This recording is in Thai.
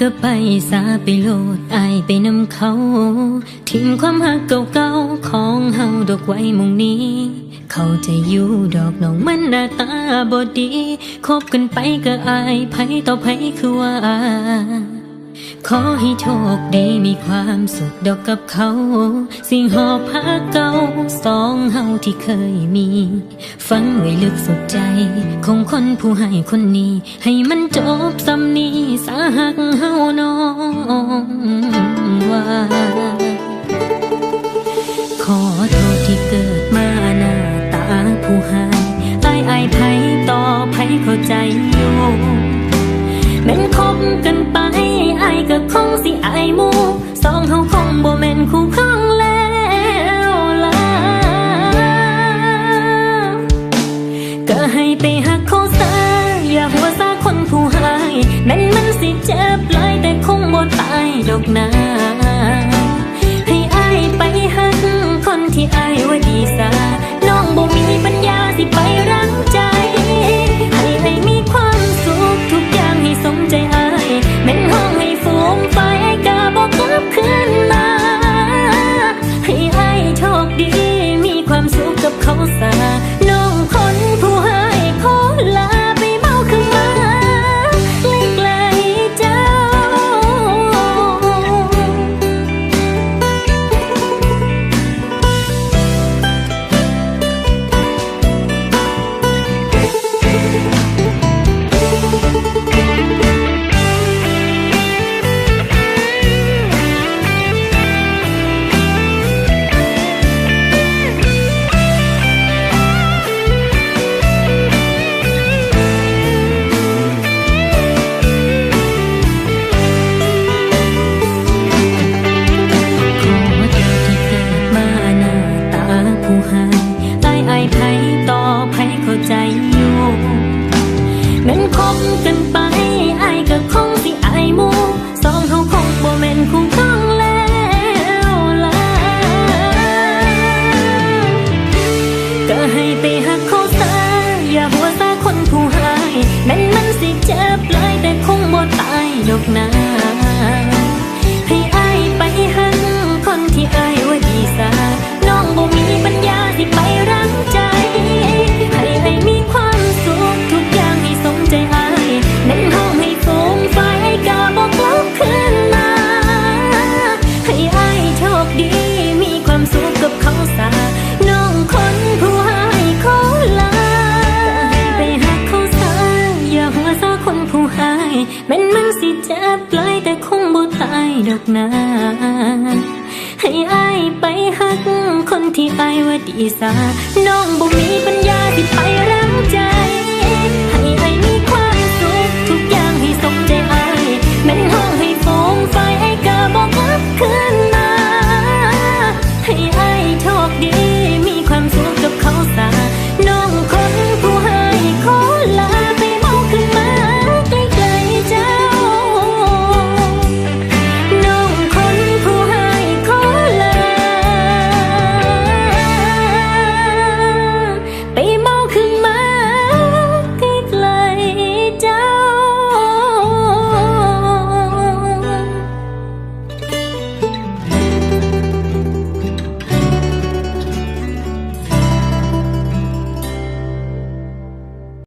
ก็ไปสาไปโลดอายไปนำเขา ทิ้งความหักเก่าๆของเฮาดอกไว้มุงนี้ เขาจะอยู่ดอกน้องมันหน้าตาบอดี คบกันไปก็อายไผต่อไผคือว่า ขอให้โชคดีมีความสุขดอกกับเขา สิ่งหอบผ้าเก่าสองเฮาที่เคยมี ฟังไว้ลึกสุดใจ ของคนผู้ให้คนนี้ ให้มันจบสำนีสาหักเฮาน้องว่า อกนา ผู้หายอายอายไผต่อไผเข้าใจอยู่แม่นคบกันไปอายก็คงสิอายหมูสองเฮาคงบ่แม่นคู่ครองแล้วล่ะก็ให้ไปหักเขาซะอย่าหัวซาคนผู้หายแม่นมันสิเจ็บหลายแต่คงบ่ตายดอกนา แม่นมันสิเจ็บหลายแต่คงบ่ตายดอกนาให้อายไปหักคนที่อายว่าดีซาน้องบ่มีปัญญา